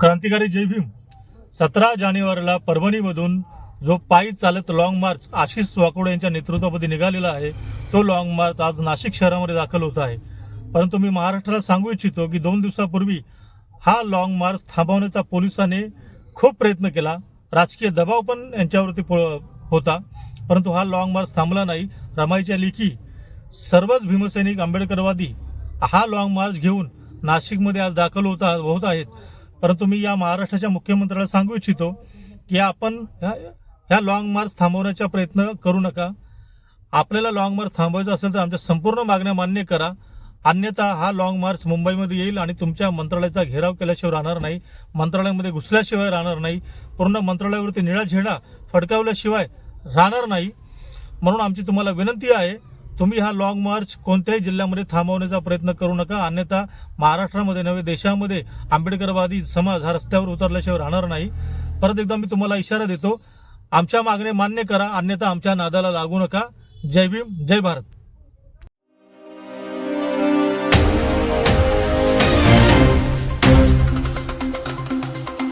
क्रांतिकारी जय भीम. सतरा जानेवारीला परभणीमधून जो पायी चालत लॉंग मार्च आशिष वाकोडे यांच्या नेतृत्वामध्ये निघालेला आहे तो लॉंग मार्च आज नाशिक शहरामध्ये दाखल होत आहे. परंतु मी महाराष्ट्राला सांगू इच्छितो की दोन दिवसापूर्वी हा लॉंग मार्च थांबवण्याचा पोलिसांनी खूप प्रयत्न केला. राजकीय दबाव पण यांच्यावरती होता. परंतु हा लॉंग मार्च थांबला नाही. रमाईच्या लेखी सर्वच भीमसैनिक आंबेडकरवादी हा लॉंग मार्च घेऊन नाशिकमध्ये आज दाखल होत होत आहेत. परंतु मी या महाराष्ट्राच्या मुख्यमंत्र्याला सांगू इच्छितो की आपण ह्या ह्या लॉंग मार्च थांबवण्याचा प्रयत्न करू नका. आपल्याला लॉंग मार्च थांबवायचं असेल तर आमच्या संपूर्ण मागण्या मान्य करा. अन्यथा हा लॉंग मार्च मुंबईमध्ये येईल आणि तुमच्या मंत्रालयाचा घेराव केल्याशिवाय राहणार नाही मंत्रालयामध्ये घुसल्याशिवाय राहणार नाही पूर्ण मंत्रालयावरती निळा झेंडा फडकावल्याशिवाय राहणार नाही. म्हणून आमची तुम्हाला विनंती आहे तुम्ही हा लॉंग मार्च कोणत्याही जिल्ह्यामध्ये थांबवण्याचा प्रयत्न करू नका. अन्यथा महाराष्ट्रामध्ये नव्हे देशामध्ये आंबेडकरवादी समाज हा रस्त्यावर उतरल्याशिवाय राहणार नाही. परत एकदा मी तुम्हाला इशारा देतो. आमच्या मागणे मान्य करा अन्यथा आमच्या नादाला लागू नका. जय भीम जय भारत.